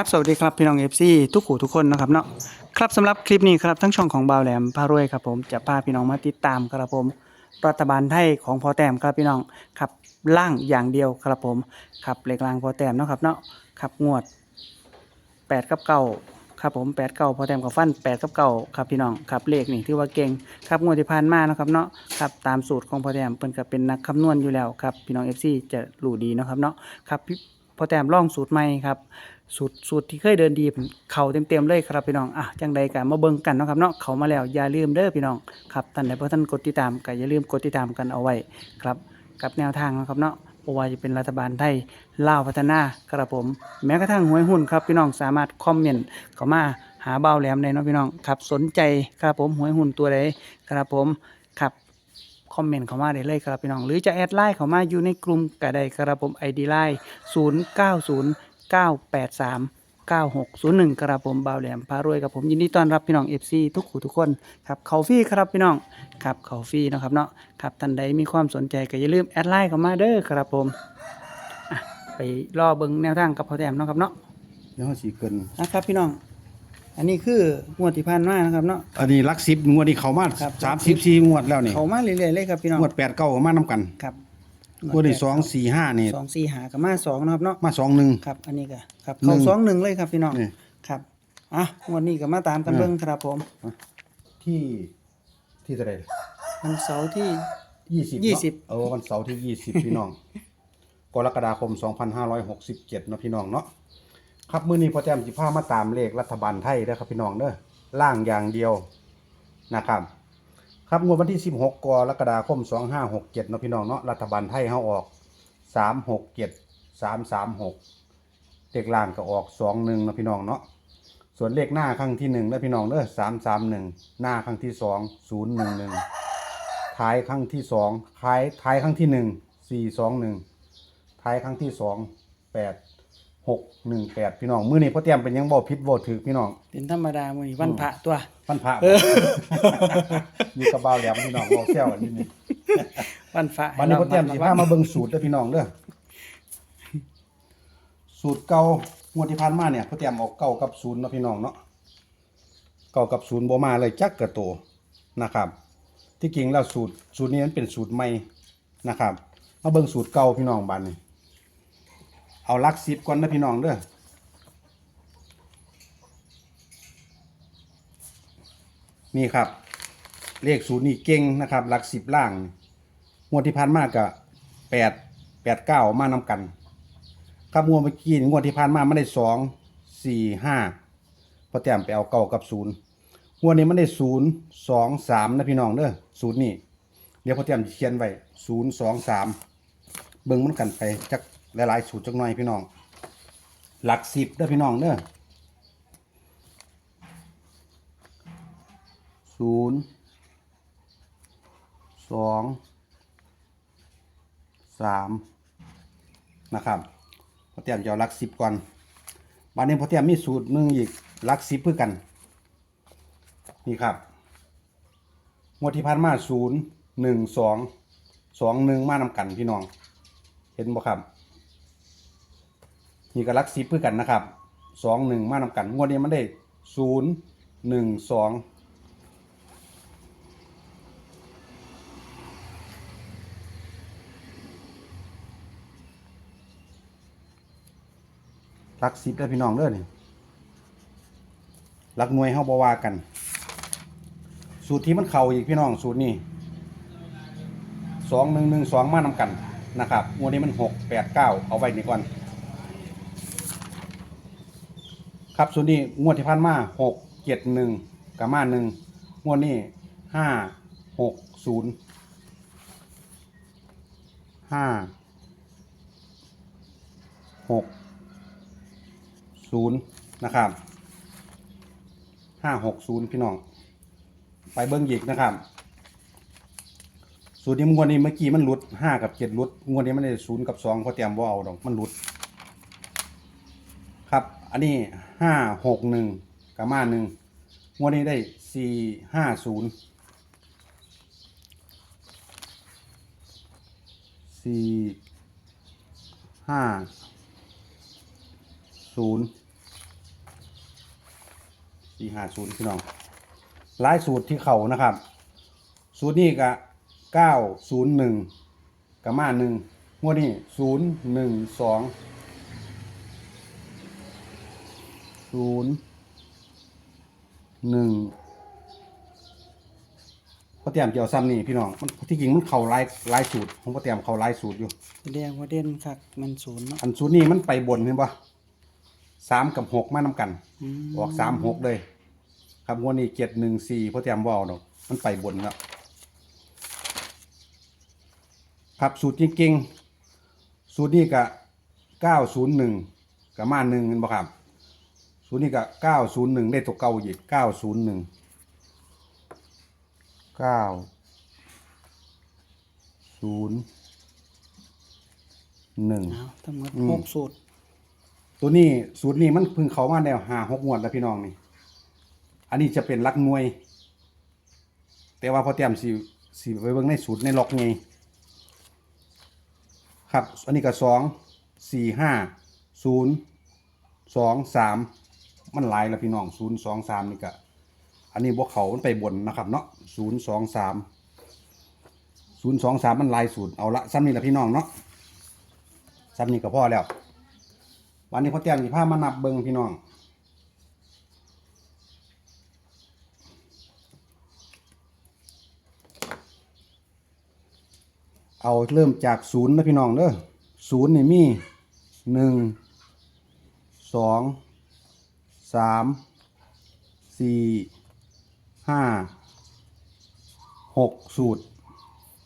ครับสวัสดีครับพี่น้องเอฟซีทุกขู่ทุกคนนะครับเนาะครับสำหรับคลิปนี้ครับทั้งช่องของบาวแหลมพารวยครับผมจะพาพี่น้องมาติดตามครับผมรัฐบาลไทยของพอแต้มครับพี่น้องครับล่างอย่างเดียวครับผมครับเหลขล่างพอแต้มเนาะครับเนาะครับงวด8กับเก้าครับผม8เก้าพอแต้มกับฟัน8กับเก้าครับพี่น้องครับเลขนี่ถือว่าเก่งครับงวดที่ผ่านมาเนาะครับเนาะครับตามสูตรของพอแต้มเพิ่นก็เป็นนักคำนวณอยู่แล้วครับพี่น้อง FC จะรู้ดีเนาะครับเนาะครับพอแต้มล่องสูตรใหม่ครับ สูตรสูตรที่เคยเดินดีเข่าเต็มๆเลยครับพี่น้องอะจังใดกันมาเบิ่งกันเนาะครับเนาะเขามาแล้วอย่าลืมเด้อพี่น้องครับท่านใดบ่ท่านกดติดตามก็อย่าลืมกดติดตามกันเอาไว้ครับ กับแนวทางนะครับเนาะบ่ว่าจะเป็นรัฐบาลไทยลาวพัฒนาครับผม แม้กระทั่งหวยหุ้นครับพี่น้องสามารถคอมเมนต์เข้ามาหาเบาแหลมได้เนาะพี่น้องครับสนใจครับผมหวยหุ้นตัวใดครับผมครับคอมเมนต์เข้ามาได้เลยครับพี่น้องหรือจะแอดไลน์เข้ามาอยู่ในกลุ่มก็ได้ครับผม ID ไลน์0 9 0 9 8 3 9 6 0 1ครับผมบ่าวแหลมพารวยกับผมยินดีต้อนรับพี่น้อง FC ทุกขู่ทุกคนครับเขาฟรี่ครับพี่น้องครับเขาฟรี่เนาะครับเนาะครับท่านใดมีความสนใจก็อย่าลืมแอดไลน์เข้ามาเด้อครับผมอะไปรอเบิ่งแนวทางกับพ่อแต้มเนาะครับเนาะเดี๋ยวเขาสีเกิน นะครับพี่น้อง อันนี้คืองวดที่ผ่านมานะครับเนาะ อันนี้ลักสิบงวดนี้เขามาครับ สามสิบสี่งวดแล้วนี่เขามาเรื่อยๆเลยครับพี่น้องงวดแปดเก้ามานํกัน ครับ งวดนี้สองสี่ห้านี่สองสี่หากับมาสองนะครับเนาะมาสองหนึ่งครับ อันนี้ก็ครับหนึ่เขางสองหนึ่งเลยครับพี่น้องนี่ ครับอะวันนี้ก็มาตามกันอ่าเบิ้งครับผมที่ที่เท่าไหรวันเสาร์ที่ ยี่สิบยี่สิบ เออวันเสาร์ที่ยี่สิบพี่น้องกรกฎาคมสองพันห้าร้อยหกสิบเจ็ดเนาะพี่น้องเนาะครับมื้อนี้พอแจมสิพามาตามเลขรัฐบาลไทยเด้อครับพี่น้องเด้อล่างอย่างเดียวนะครับ ครับงวดวันที่ 16 กรกฎาคม 2567เนาะพี่น้องเนาะรัฐบาลไทยเฮาออก 367 336เลขล่างก็ออก 21เนาะพี่น้องเนาะส่วนเลขหน้าครั้งที่1เด้อพี่น้องเด้อ331 หน้าครั้งที่ 2 011ท้ายครั้งที่2ท้ายท้ายครั้งที่ 1 421ท้ายครั้งที่ 2 8 6 1 8พี่น้อง มื้อนี้พ่อเตรียมเป็นหยังบ่ผิดบ่ถูกพี่น้องเป็นธรรมดามื้อนี้วันพระตัว วันพระมีกระเป๋าแหลมพี่น้องบอกแซวอันนี้นี่วันพระวันนี้พ่อเตรียมสิพามามาเบิ่งสูตรเด้อพี่น้องเด้อสูตรเก่างวดที่ผ่านมาเนี่ยพ่อเตรียมเออกเก้ากับศูนย์เนาะพี่น้องเนาะเก้ากับศูนย์บ่มาเลยจักกระโตนะครับ ที่จริงแล้วสูตรสูตรนี้มันเป็นสูตรใหม่นะครับ มาเบิ่งสูตรเก่าพี่น้องบัดนี้ เอาลักสิบก่อนนะพี่น้องเด้อนี่ครับ เลขศูนย์นี่เก่งนะครับหลักสิบล่างงวดที่ผ่านมาก็แปดแปดเก้ามานำกัน ครับงวดเมื่อกี้งวดที่ผ่านมาไม่ได้สองสี่ห้าพอแต้มไปเอาเก้ากับศูนย์งวดนี้มันได้ศูนย์สองสามนะพี่น้องเด้อศูนย์นี่เดี๋ยวพอแต้มเขียนไว้ศูนย์สองสามเบิ่งมันกันไปจัก หลายๆสูตรจักหน่อยพี่น้อง หลักสิบเด้อพี่น้องเด้อศูนย์สองสามนะครับพอเตรียมจะเอาหลักสิบก่อนบัดนี้พอเตรียมมีสูตรหนึ่งอีกหลักสิบเพื่อกัน นี่ครับงวดที่ผ่านมาศูนย์หนึ่งสองสองหนึ่งมานำกันพี่น้อง เห็นบ่ครับ นี่ก็หลักสิบเพื่อกันนะครับสองหนึ่งมานำกัน งวดนี้มันได้ศูนย์หนึ่งสองหลักสิบได้พี่น้องเด้อนี่หลักหน่วยเฮาบ่ว่ากัน สูตรที่มันเข่าอีกพี่น้องสูตรนี้สองหนึ่งหนึ่งสองมานำกันนะครับงวดนี้มันหกแปดเก้าเอาไว้นี่ก่อน ครับส่วนนี้งวดที่ผ่านมาหกเจ็ดหนึ่งกับมาหนึ่งงวดนี้ห้าหกศูนย์ห้าหกศูนย์นะครับห้าหกศูนย์พี่น้อง ไปเบิ้งอีกนะครับสูตรนี้งวดนี้เมื่อกี้มันหลุดห้ากับเจ็ดหลุดงวดนี้มันได้ศูนย์กับสองพอเตรียมว่าเอาดอกมันหลุด ครับ อันนี้ห้าหกหนึ่งกับมาหนึ่งงวดนี้ได้สี่ห้าศูนย์สี่ห้าศูนย์สี่ห้าศูนย์พี่น้องหลายสูตรที่เขานะครับ สูตรนี้ก็เก้าศูนย์หนึ่งกับมาหนึ่งงวดนี้ศูนย์หนึ่งสอง ศูนย์หนึ่งพ่อเตรียมเกี่ยวซ้ำนี่พี่น้องมันที่จริงมันเข่าหลายหลายสูตรของพ่อเตรียมเข่าหลายสูตรอยู่แสดงว่าเด่นคักมันศูนย์เนาะอันสูตรนี้มันไปบนเห็นปะสามกับหกมานำกันอืมออกสามหกเลย ครับงวดนี้เจ็ดหนึ่งสี่พ่อเตรียมว่าวเนาะมันไปบนแล้วครับสูตรจริงๆสูตรนี้ก็เก้าศูนย์หนึ่งกับมาหนึ่งเห็นปะครับ สูตรนี้ก็เก้าศูนย์หนึ่งได้ตัวเก่าอีกเก้าศูนย์หนึ่งเก้าศูนย์หนึ่งเอาทั้งหมดอืมหกสูตร ตัวนี้สูตรนี้มันเพิ่งเขามาแล้วหาหกงวดแล้วพี่น้องนี่ อันนี้จะเป็นลักหน่วย แต่ว่าพอเตรียมสิสิไปเบิ่งในสูตรในล็อกไงครับ อันนี้ก็สองสี่ห้าศูนย์สองสาม มันหลายแล้วพี่น้องศูนย์สองสามนี่ก็อันนี้บวกเขามันไปบนนะครับ เนาะศูนย์สองสามศูนย์สองสามมันลายสูตรเอาละซ้ำนี่ละพี่น้องเนาะซ้ำนี่ก็พอแล้ว วันนี้พ่อแต้มสิพามานับเบิงพี่น้องเอาเริ่มจากศูนย์นะพี่น้องเด้อศูนย์นี่มีหนึ่งสอง สามสี่ห้าหกสูตร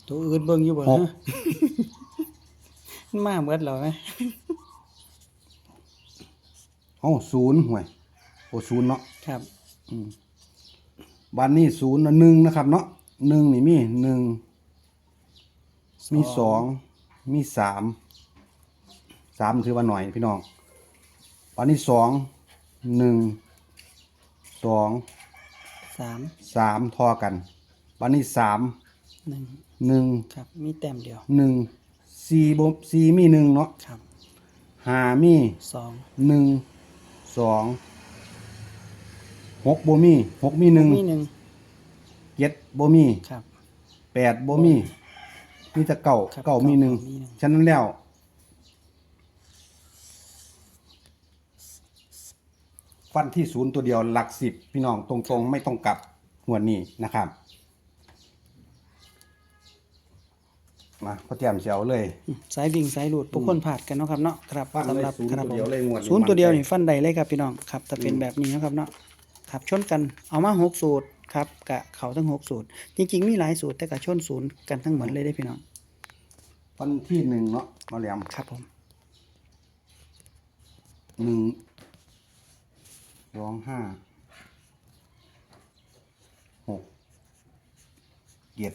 ตัวอื่นเบิ่งอยู่บ่หกฮะมันมาเบิดแล้วไหมเอ้าศูนย์ห่วยโอ้ศูนย์เนาะครับวันนี้ศูนย์น่ะหนึ่งนะครับ เนาะหนึ่งนี่มีหนึ่งมีสองมีสามสามถือว่าหน่อยพี่น้องวันนี้สอง หนึ่งสองสามสามทอกันวันนี้สามหนึ่งหนึ่งครับ มีแต้มเดียวหนึ่งสี่บสี่มีหนึ่งเนาะครับห้ามีสองหนึ่งสองหกบ่มีหกมีหนึ่งมีหนึ่งเจ็ดบ่มีครับแปดบ่มีมีแต่เก่าครับเก่ามีหนึ่งเก้ามีหนึ่ง ฉะนั้นแล้ว ฟันที่ศูนย์ตัวเดียวหลักสิบพี่น้องตรงๆ ไม่ต้องกลับหัวดนี้นะครับมาพอเตรียมเสียวเลยอืมสายวิ่งสายหลุดพวกคนผ่าดกันเนาะครับเนาะครับฟันเลยสำหรับศูนย์ครับตัวเดียวเลยงวดนี้ศูนย์ตัวเดียวมั่นใจนี่ฟันใดเลยครับพี่น้องครับถ้าเป็นอืม แบบนี้เนาะครับเนาะครับชนกันเอามาหกสูตรครับกะเขาทั้งหกสูตร จริงๆมีหลายสูตรแต่กะชนศูนย์กันทั้งหมดเลยได้อพี่น้องฟันที่หนึ่งเนาะมาเหลี่ยมครับผมหนึ่ง สองห้าหกเจ็ด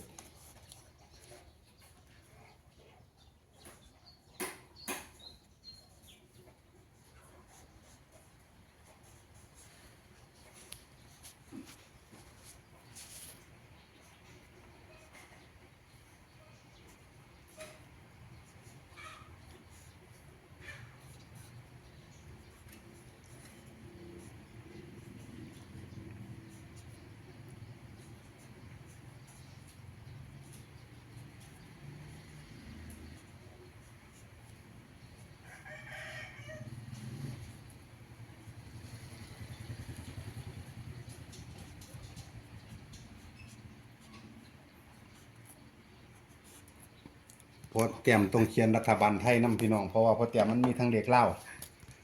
ราะเตรียมตรงเขียนรัฐบาลไทยน้ำพี่น้อง เพราะว่าพราะเตรียมมันมีทั้งเด็กเล่า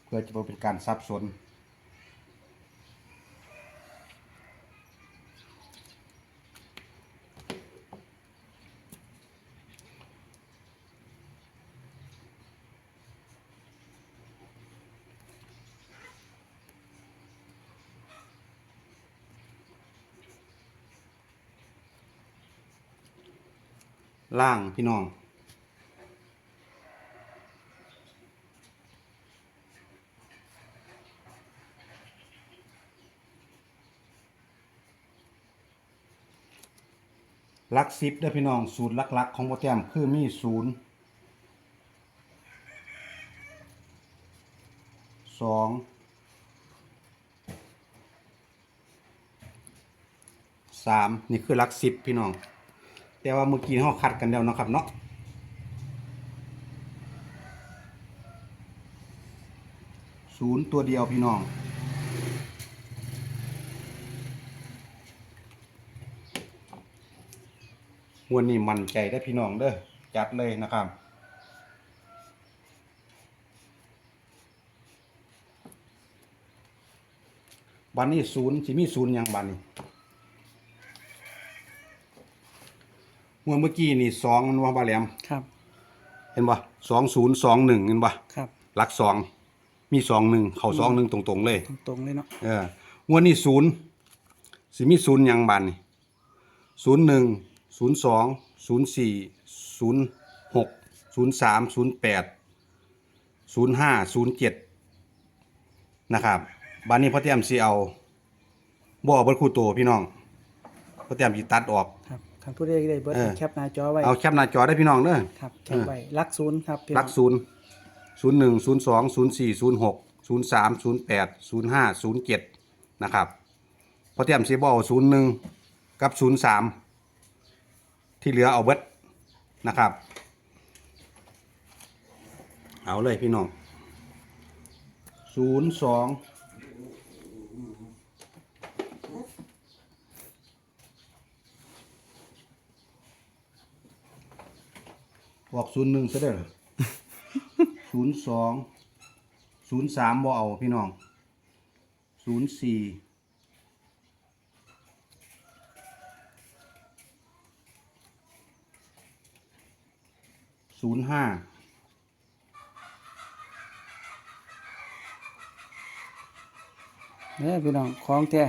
เพื่อจะบ่เป็นการซับสนล่างพี่น้อง ลักซิปเด้พี่น้องสูตรลักๆ ของโปรแกรมคือมีศูนย์สองสามนี่คือลักสิบพี่น้อง แต่ว่าเมื่อกี้เราคัดกันแล้วนะครับเนาะศูนย์ตัวเดียวพี่น้อง มวนนี่มั่นใจได้อพี่น้องเด้อจัดเลยนะครับบันนี้ศูนย์สิมีศูนย์หยังบันนี้มวนเมื่อกี้นี่สองมันว่าบาแหลมครับ เห็นปะสองศูนย์สองหนึ่งเห็นปะครับ หลักสองมีสองหนึ่งเข้าสองหนึ่งตรงๆเลย ตรงๆเลยเนาะเออมวนนี่ศูนย์สิมีศูนย์หยังบันนี่ศูนย์หนึ่ง ศูนย์สองศูนย์สี่ศูนย์หกศูนย์สามศูนย์แปดศูนย์ห้าศูนย์เจ็ดนะครับบันนี้พ่อเตรียมสิเอาบ่เอาเบิดคู่โตพี่น้องพ่อเตรียมสิตัดออก ครับคันผู้ใดได้เบิร์ดเออ แคปหน้าจอไว้ เอาแคปหน้าจอได้พี่น้องเด้อ ครับแคปไว้ลักศูนย์ครับพี่น้ลัองกศูนย์ศูนย์หนึ่งศูนย์สองศูนย์สี่ศูนย์หกศูนย์สามศูนย์แปดศูนย์ห้าศูนย์เจ็ดนะครับพอเตรียมซีบอลศูนย์หนึ่งกับศูนย์สาม ที่เหลือเอาเบิดนะครับ เอาเลยพี่น้องศูนย์สองบอกศูนย์หนึ่งซะเด้อศูนย์สองศูนย์สามบ่เอาพี่น้องศูนย์สี่ ศูนย์ห้าเนี่ยพี่น้องของแท้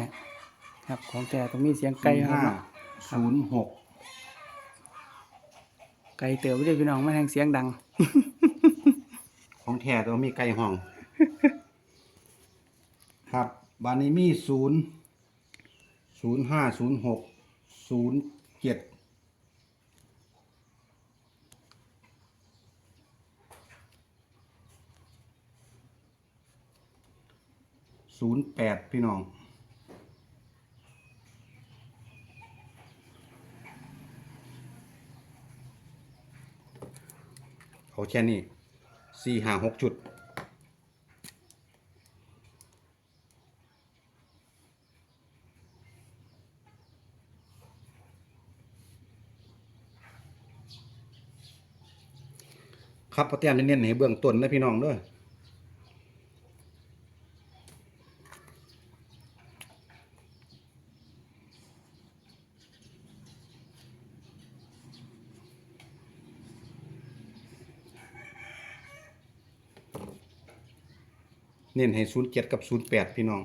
ครับของแท้ต้องมีเสียงไก่ศูนย์ครับห้าเนาะศูนย์หกไก่เติบไปด้วยพี่น้องไม่แทงเสียงดัง ของแท้ต้องมีไก่ห้อง ครับบานนี้มีศูนย์ศูนย์ห้าศูนย์หกศูนย์เจ็ด ศูนย์แปดพี่น้องเอาแค่นี้สี่หาหกจุดครับพอแต้มเน้นๆให้เบื้องต้นนะพี่น้องเด้อ เน้นให้ศูนย์เจ็ดกับศูนย์แปดพี่น้อง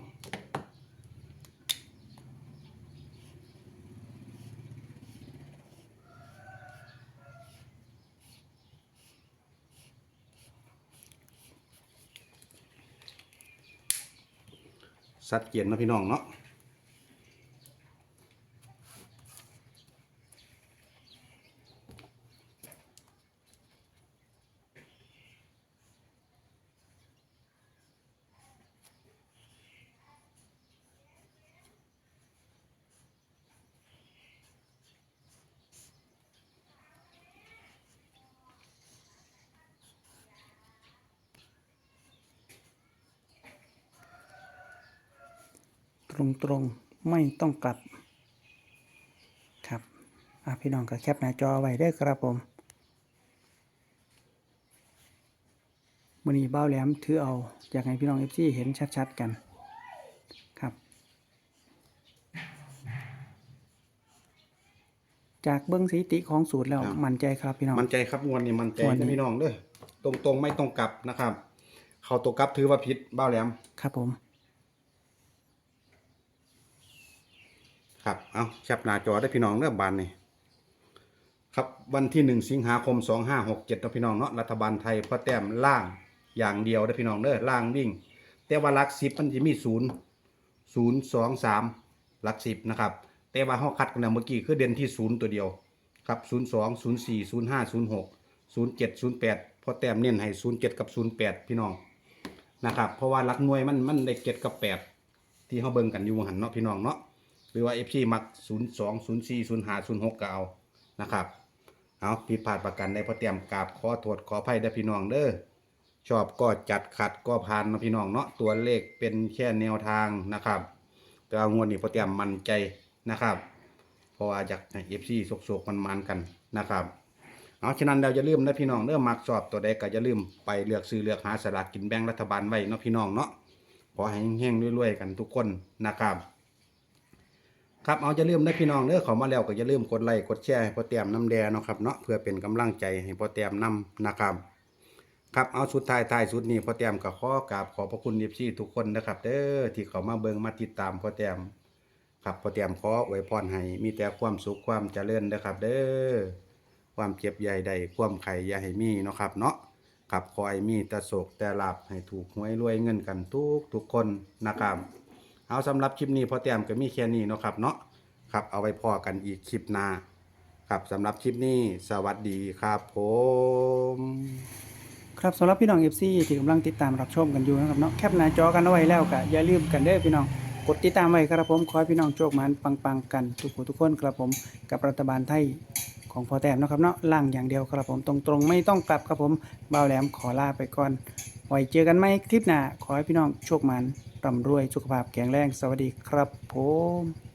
สัดเกียนนะพี่น้องเนาะ ตรงตรงๆ ไม่ต้องกลับ ครับอะพี่น้องก็แคปหน้าจอไว้ได้อครับผมมือนี้เบ้าแหลมถือเอา อยากให้พี่น้องเอฟซีเห็นชัดๆกันครับ จากเบื้องสถิติของสูตรแล้วครับ มั่นใจครับพี่น้อง มันใจครับงวดนี้มันใจงวดนี้ นะพี่น้องเด้อตรงตรงๆไม่ต้องกลับนะครับ เขาตัวกลับถือว่าผิดบ้าแหลม ครับผม ครับ เอาแคปหน้าจอได้พี่น้องเด้อบานนี่ครับวันที่หนึ่งสิงหาคมสองห้าหกเจ็ดนะพี่น้องเนาะรัฐบาลไทยพ่อแต้มล่างอย่างเดียวได้พี่น้องเด้อล่างวิ่ง แต่ว่าลักสิบมันจะมีศูนย์ศูนย์สองสามลักสิบนะครับ แต่ว่าห้องคัดกันแล้วเมื่อกี้คือเด่นที่ศูนย์ตัวเดียวครับศูนย์สองศูนย์สี่ศูนย์ห้าศูนย์หกศูนย์เจ็ดศูนย์แปดพอแต้มเน้นให้ศูนย์เจ็ดกับศูนย์แปดพี่น้องนะครับ เพราะว่าลักหน่วยมันมันได้เจ็ดกับแปดที่เขาเบิ่งกันอยู่หันเนาะพี่น้องเนาะ หรือว่า FC มัก 02 04 05 06ก็เอานะครับ เอาผิดพลาดประกันได้พอเตรียมกราบขอโทษขออภัยเด้พี่น้องเด้อชอบก็จัดขัดก็ผ่านนะพี่น้องเนาะตัวเลขเป็นแค่แนวทางนะครับแต่ว่างวดนี้พอเตรียมมั่นใจนะครับเพราะว่าอยากให้ FC โศกๆมันๆกันนะครับเอาฉะนั้นเราจะลืมนะพี่น้องเด้อมักชอบตัวใดก็จะลืมไปเลือกซื้อเลือกหาสลากกินแบ่งรัฐบาลไว้เนาะพี่น้องเนาะขอให้เฮงๆรวยๆกันทุกคนนะครับ ครับเอาจะลืมนะพี่น้องเด้อเขามาแล้วก็อย่าลืมกดไลค์กดแชร์ให้พ่อเตียมน้ำแดงเนาะครับเนาะเพื่อเป็นกำลังใจให้พ่อเตียมนำนะครับครับเอาสุดท้ายท้ายสุดนี้พ่อเตียมก็ขอกราบขอบพระคุณยิบซี่ทุกคนนะครับเด้อที่เขามาเบิ่งมาติดตามพ่อเตียมครับพ่อเตียมขออวยพรให้มีแต่ความสุขความเจริญนะครับ เด้อความเจ็บใหญ่ใดความไข่ยาให้มีเนาะครับ เนาะครับขอให้มีแต่โศกแต่ลาบให้ถูกหวยรวยเงินกันทุกทุกคนนะครับ เอาสำหรับคลิปนี้พอเตรียมก็มีแค่นี้เนาะครับเนาะครับเอาไว้พอกันอีกคลิปหน้าครับสำหรับคลิปนี้สวัสดีครับผมครับสำหรับพี่น้อง FC ที่กำลังติดตามรับชมกันอยู่นะครับเนาะแคปหน้าจอกันเอาไว้แล้วก็อย่าลืมกันเด้อพี่น้องกดติดตามไว้ครับผมขอให้พี่น้องโชคมันปังๆกันทุกผู้ทุกคนครับผมกับรัฐบาลไทยของพอแต้มเนาะครับเนาะล่างอย่างเดียวครับผมตรงๆ ไม่ต้องกลับครับผมบ่าวแหลมขอลาไปก่อนไว้เจอกันไหมคลิปหน้าขอให้พี่น้องโชคมัน ร่ำรวยสุขภาพแข็งแรง สวัสดีครับผม